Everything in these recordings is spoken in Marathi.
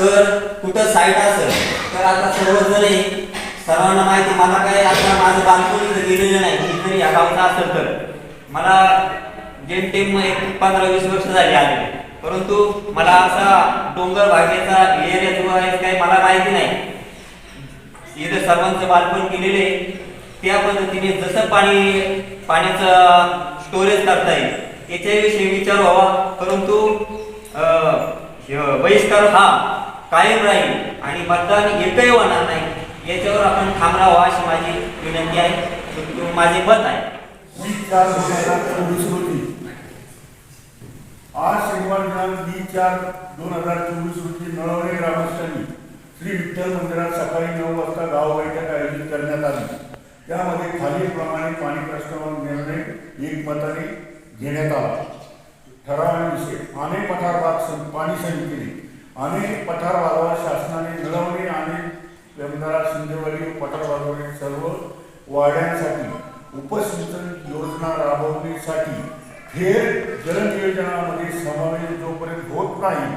तर कुठं साईट असेल तर आता सर्वजण सर्वांना माहिती मला काय आता माझं बालपण गेलेलं नाही मी जरी या गावचा असेल तर. मला जेमटेम एक पंधरा वीस वर्ष झाली आले. परंतु मला असा डोंगर भागेचा एरिया जो आहे काही मला माहिती नाही. इथे सर्वांचं बालपण केलेले त्या पद्धतीने जसं पाणी पाण्याचं स्टोरेज करता येईल याच्याविषयी विचार व्हावा. परंतु बहिष्कार हा कायम राहील आणि मतदान एकही होणार नाही. याच्यावर आपण ठाम राहावं अशी माझी विनंती आहे. माझे मत आहे. वीस दोन हजार आज शनिवार दिनांक वीस चार दोन हजार चोवीस रोजी नळवणे ग्रामस्थांनी श्री विठ्ठल मंदिरात सकाळी नऊ वाजता गाव बैठक आयोजित करण्यात आली. त्यामध्ये खालीलप्रमाणे पाणी प्रश्नावर निर्णय एकमताने घेण्यात आला. ठरावाविषयी आणे पठार पाणी समितीने आणे पठार वाढवा शासनाने निळवणे आणि पेमदारा शिंदेवाडी पठार भागावरील सर्व वाड्यांसाठी उपसिंचन योजना राबवण्यासाठी थेट जलनियोजनामध्ये समावेश जोपर्यंत होत नाही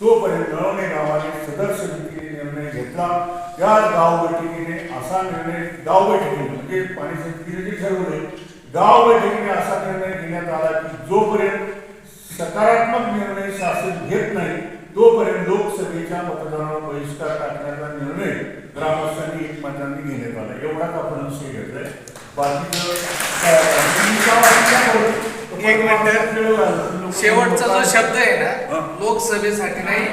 तोपर्यंत नळवणे गावाने सदर समितीने निर्णय घेतला. या गाव बैठकीने असा निर्णय गाव बैठकीने म्हणजे पाणी समितीने ठरवले गाव बैठकीने असा निर्णय घेण्यात आला की जोपर्यंत सकारात्मक निर्णय शासन घेत नाही तोपर्यंत लोकसभेच्या मतदानावर बहिष्कार टाकण्याचा निर्णय ग्रामस्थांनी एकमताने घेण्यात आला. एवढाच आपण विषय घेतलाय. बाकीचं एक मिनिट. शेवटचा जो शब्द आहे ना लोकसभेसाठी नाही